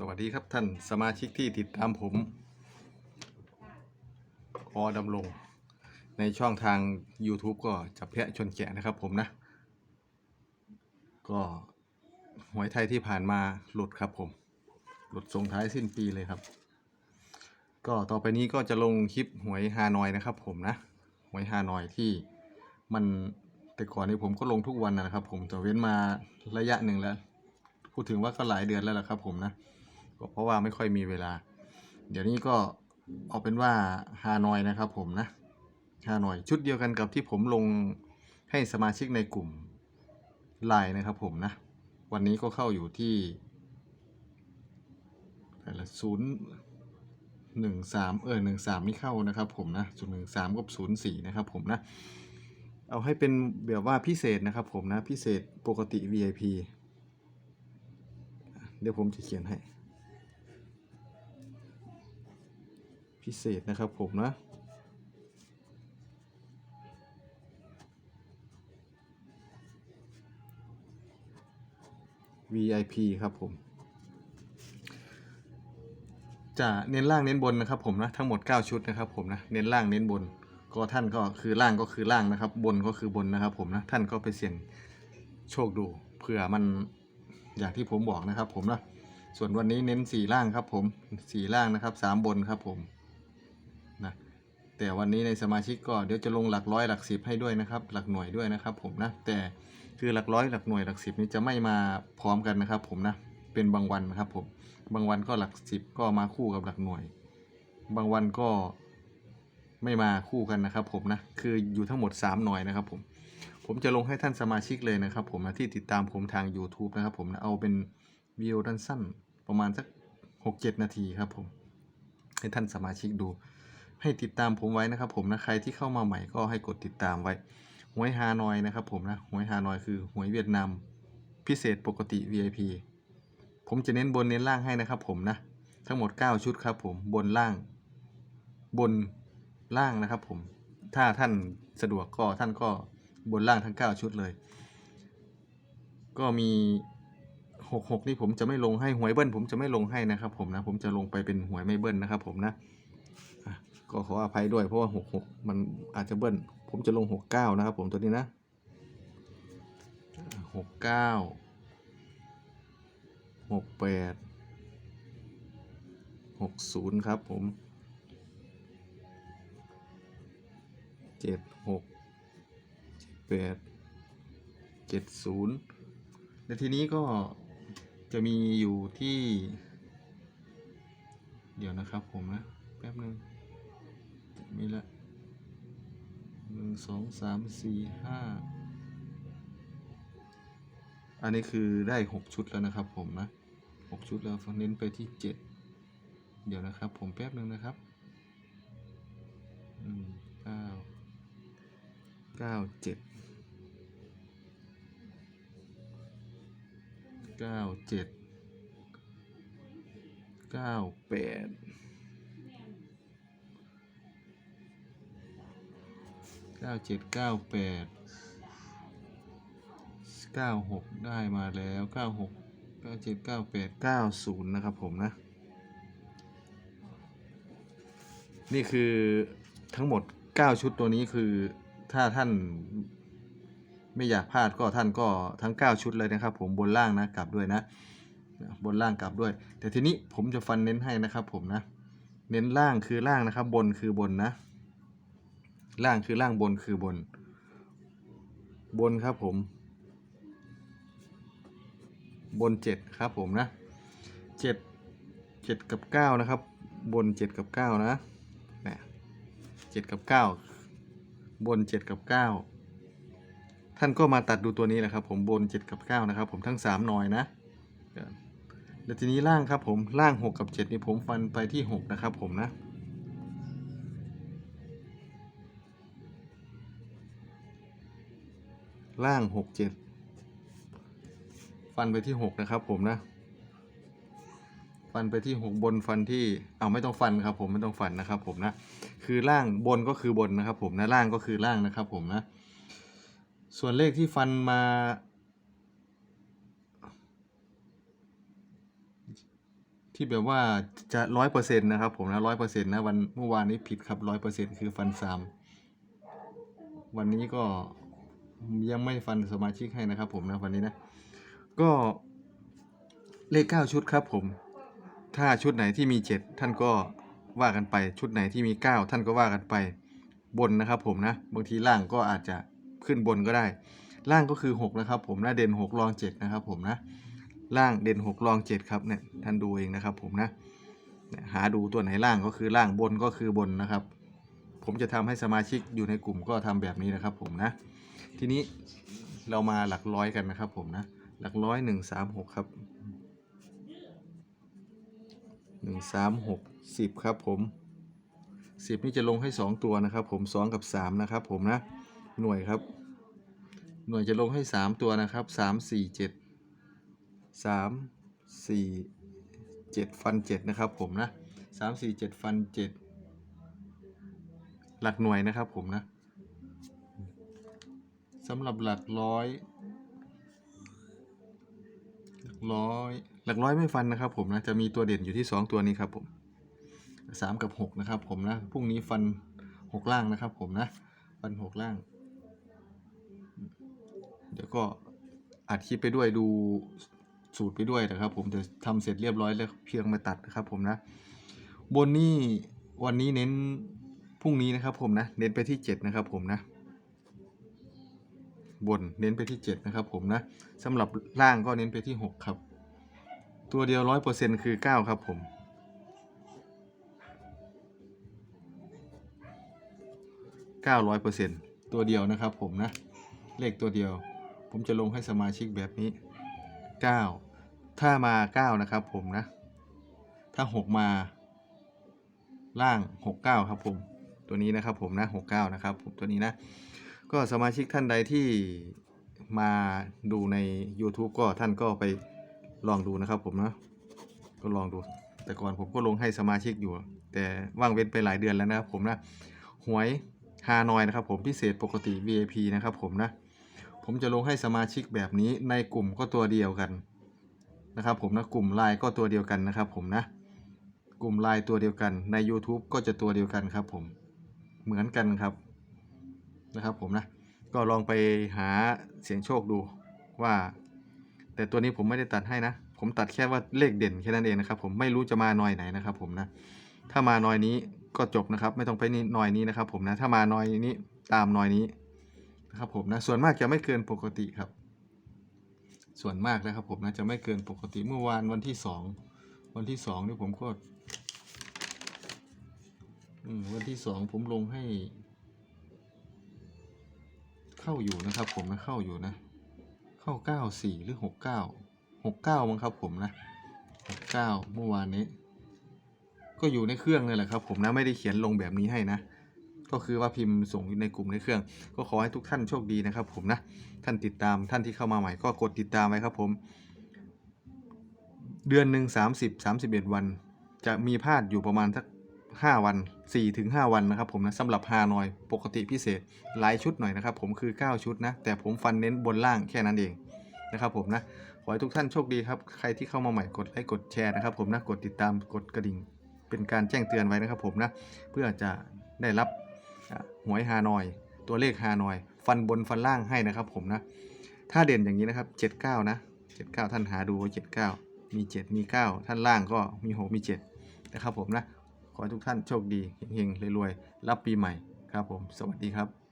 สวัสดีครับท่านสมาชิกที่ติดตามผมอดำรง ในช่องทาง YouTube ก็จับแพะชนแกะนะครับผมนะ ก็หวยไทยที่ผ่านมาหลุดครับผม หลุดส่งท้ายสิ้นปีเลยครับ ก็ต่อไปนี้ก็จะลงคลิปหวยฮานอยนะครับผมนะ หวยฮานอยที่มันแต่ก่อนนี้ผมก็ลงทุกวันนะครับผมแต่เว้นมาระยะหนึ่งแล้ว พูดถึงว่าก็หลายเดือนแล้วล่ะครับผมนะ ก็เพราะว่าไม่ค่อยมีเวลา เดี๋ยวนี้ก็เอาเป็นว่าฮานอยนะครับผมนะฮานอยชุดเดียวกันกับที่ผมลงให้สมาชิกในกลุ่มไลน์นะครับผมนะ วันนี้ก็เข้าอยู่ที่แต่ละศูนย์หนึ่งสามเออหนึ่งสามนี่เข้านะครับผมนะศูนย์หนึ่งสามกับศูนย์สี่นะครับผมนะ เอาให้เป็นแบบว่าพิเศษนะครับผมนะ พิเศษปกติ VIP เดี๋ยวผมจะเขียนให้ พิเศษนะครับผมนะ VIP ครับผม จะเน้นล่างเน้นบนนะครับผมนะทั้งหมด 9 ชุดนะครับผมนะเน้นล่างเน้นบนก็ท่านก็คือล่างก็คือล่างนะครับ บนก็คือบนนะครับผมนะท่านก็ไปเสี่ยงโชคดูเผื่อมันอย่างที่ผมบอกนะครับผมนะส่วนวันนี้เน้นสี่ล่างครับผมสี่ล่างนะครับสามบนครับผม แต่วันนี้ในสมาชิกก็เดี๋ยวจะลงหลักร้อยหลักสิบให้ด้วยนะครับ หลักหน่วยด้วยนะครับ ผมนะแต่คือหลักร้อยหลักหน่วยหลักสิบนี้จะไม่มาพร้อมกันนะครับ ผมนะเป็นบางวันนะครับผมบางวันก็หลักสิบก็มาคู่กับหลักหน่วย บางวันก็ไม่มาคู่กันนะครับผมนะคืออยู่ทั้งหมด 3 หน่วยนะครับผมผมจะลงให้ท่านสมาชิกเลยนะครับผมนะที่ติดตามผมทาง YouTube นะครับผมนะเอาเป็นวิดีโอสั้นๆประมาณสัก 6-7 นาทีครับผมให้ท่านสมาชิกดู ให้ติดตามผมไว้นะครับ ผมนะใครที่เข้ามาใหม่ก็ให้กดติดตามไว้หวยฮานอยนะครับผมนะหวยฮานอยคือหวยเวียดนามพิเศษปกติ VIP ผมจะเน้นบนเน้นล่างให้นะครับ ผมนะทั้งหมด 9 ชุดครับผมบนล่าง บนล่างนะครับ ผมถ้าท่านสะดวกก็ท่านก็บนล่างทั้ง 9 ชุดเลย ก็มี 66 นี่ผมจะไม่ลงให้หวยเบิ้ลผมจะไม่ลงให้นะครับ ผมนะผมจะลงไปเป็นหวยไม่เบิ้ลนะครับ ผมนะอะ ก็ขออภัยด้วยเพราะว่า66มันอาจจะเบิ้ลผมจะลง69นะครับผมตัวนี้นะ69 68 60ครับผมเจ็ดหกแปดเจ็ดศูนย์และทีนี้ก็จะมีอยู่ที่ เดี๋ยวนะครับผมนะ แป๊บห นึ่งมีละหนึ่งสองสามสี่ห้าอันนี้คือได้หกชุดแล้วนะครับผมนะหกชุดแล้วเน้นไปที่เจ็ดเดี๋ยวนะครับผมแป๊บหนึ่งนะครับอืมเก้าเก้าเจ็ดเก้าเจ็ดเก้าแปด ก้าเจ็ดเก้าแปดเก้าหกได้มาแล้วเก้าหกเก้าเจ็ดเก้าแปดเก้าศูนย์นะครับผมนะ นี่คือทั้งหมด9ชุดตัวนี้คือถ้าท่านไม่อยากพลาดก็ท่านก็ทั้ง 9 ชุดเลยนะครับ ผมบนล่างนะกลับด้วยนะ บนล่างกลับด้วย แต่ทีนี้ผมจะฟันเน้นให้นะครับ ผมนะ เน้นล่างคือล่างนะครับ บนคือบนนะ ล่างคือล่างบนคือบน บนครับผม บนเจ็ดครับผมนะเจ็ดเจ็ดกับเก้านะครับ บนเจ็ดกับเก้านะนะเจ็ดกับเก้าบนเจ็ดกับเก้าท่านก็มาตัดดูตัวนี้แหละครับ ผมบนเจ็ดกับเก้านะครับ ผมทั้งสามหน่อยนะแล้วทีนี้ล่างครับผมล่างหกกับเจ็ดนี่ผมฟันไปที่หกนะครับผมนะ ล่างหกเจ็ดฟันไปที่หกนะครับผมนะ ฟันไปที่หกบนฟันที่เอาไม่ต้องฟันครับผมไม่ต้องฟันนะครับผมนะ คือล่างบนก็คือบนนะครับผมนะล่างก็คือล่างนะครับผมนะ ส่วนเลขที่ฟันมาที่แบบว่าจะร้อยเปอร์เซ็นต์นะครับผมนะร้อยเปอร์เซ็นต์นะวันเมื่อวานนี้ผิดครับร้อยเปอร์เซ็นต์คือฟันสามวันนี้ก็ ยังไม่ฟันสมาชิกให้นะครับผมนะวันนี้นะ ก็เลขเก้าชุดครับผม ถ้าชุดไหนที่มีเจ็ดท่านก็ว่ากันไป ชุดไหนที่มีเก้าท่านก็ว่ากันไปบนนะครับผมนะ บางทีล่างก็อาจจะขึ้นบนก็ได้ ล่างก็คือหกนะครับผมนะเด่นหกรองเจ็ดนะครับผมนะ ล่างเด่นหกรองเจ็ดครับเนี่ยท่านดูเองนะครับผมนะหาดูตัวไหนล่างก็คือล่างบนก็คือบนนะครับ ผมจะทำให้สมาชิกอยู่ในกลุ่มก็ทำแบบนี้นะครับผมนะ ทีนี้เรามาหลักร้อยกันนะครับผมนะ หลักร้อยหนึ่งสามหกครับหนึ่งสามหกสิบครับผมสิบนี่จะลงให้สองตัวนะครับผมสองกับสามนะครับผมนะ หน่วยครับ หน่วยจะลงให้สามตัวนะครับสามสี่เจ็ดสามสี่เจ็ดฟันเจ็ดนะครับผมนะสามสี่เจ็ดฟันเจ็ดหลักหน่วยนะครับผมนะ สำหรับหลักร้อย หลักร้อย หลักร้อยไม่ฟันนะครับ ผมนะ จะมีตัวเด่นอยู่ที่สองตัวนี้ครับผมสามกับหกนะครับ ผมนะ พรุ่งนี้ฟันหกล่างนะครับ ผมนะ ฟันหกล่าง เดี๋ยวก็อัดคลิปไปด้วยดูสูตรไปด้วยนะครับ ผมจะทำเสร็จเรียบร้อยแล้วเพียงมาตัดนะครับผมนะ บนนี่วันนี้เน้นพรุ่งนี้นะครับผมนะ เน้นไปที่เจ็ดนะครับผมนะ บนเน้นไปที่ 7 นะครับผมนะสำหรับล่างก็เน้นไปที่ 6 ครับ ตัวเดียว 100%คือ 9 ครับผม900%ตัวเดียวนะครับผมนะ เลขตัวเดียว ผมจะลงให้สมาชิกแบบนี้9ถ้ามา9นะครับผมนะ ถ้า6มาล่าง69ครับผม ตัวนี้นะครับผมนะ69นะครับผมตัวนี้นะ ก็สมาชิกท่านใดที่มาดูใน YouTube ก็ท่านก็ไปลองดูนะครับผมนะก็ลองดู แต่ก่อนผมก็ลงให้สมาชิกอยู่ แต่ว่างเว้นไปหลายเดือนแล้วนะครับผมนะหวยฮานอยนะครับผมพิเศษปกติ VIP นะครับผมนะผมจะลงให้สมาชิกแบบนี้ในกลุ่มก็ตัวเดียวกันนะครับผมนะกลุ่มไลน์ก็ตัวเดียวกันนะครับผมนะกลุ่มไลน์ตัวเดียวกันใน YouTube ก็จะตัวเดียวกันครับผมเหมือนกันครับ นะครับผมนะก็ลองไปหาเสียงโชคดูว่า แต่ตัวนี้ผมไม่ได้ตัดให้นะ ผมตัดแค่ว่าเลขเด่นแค่นั้นเองนะครับ ผมไม่รู้จะมาหน่อยไหนนะครับผมนะถ้ามาหน่อยนี้ก็จบนะครับ ไม่ต้องไปนี่หน่อยนี้นะครับ ผมนะถ้ามาหน่อยนี้ตามหน่อยนี้นะครับผมนะส่วนมากจะไม่เกินปกติครับ ส่วนมากนะครับผมนะจะไม่เกินปกติเมื่อวานวันที่สองวันที่สองนี่ผมก็วันที่สองผมลงให้ เข้าอยู่นะครับ ผมนะเข้าอยู่นะ เข้าเก้าสี่หรือหกเก้าหกเก้ามั้งครับผมนะหกเก้าเมื่อวานนี้ ก็อยู่ในเครื่องเลยแหละครับ ผมนะไม่ได้เขียนลงแบบนี้ให้นะ ก็คือว่าพิมพ์ส่งอยู่ในกลุ่มในเครื่อง ก็ขอให้ทุกท่านโชคดีนะครับ ผมนะท่านติดตามท่านที่เข้ามาใหม่ก็กดติดตามไว้ครับผม เดือนหนึ่งสามสิบสามสิบเอ็ดวัน จะมีพลาดอยู่ประมาณสัก ห้าวันสี่ถึงห้าวันนะครับผมนะสำหรับฮานอยปกติพิเศษหลายชุดหน่อยนะครับผมคือ 9 ชุดนะ แต่ผมฟันเน้นบนล่างแค่นั้นเองนะครับผมนะ ขอให้ทุกท่านโชคดีครับ ใครที่เข้ามาใหม่กดไลค์กดแชร์นะครับผมนะ กดติดตามกดกระดิ่ง เป็นการแจ้งเตือนไว้นะครับผมนะ เพื่อจะได้รับหวยฮานอย ตัวเลขฮานอย ฟันบนฟันล่างให้นะครับผมนะ ถ้าเด่นอย่างนี้นะครับ 79 นะ 79 ท่านหาดูว่า79 มี 7 มี 9 ท่านล่างก็มี 6 มี 7 นะครับผมนะ ขอให้ทุกท่านโชคดีเฮงๆรวยๆรับปีใหม่ครับผม สวัสดีครับ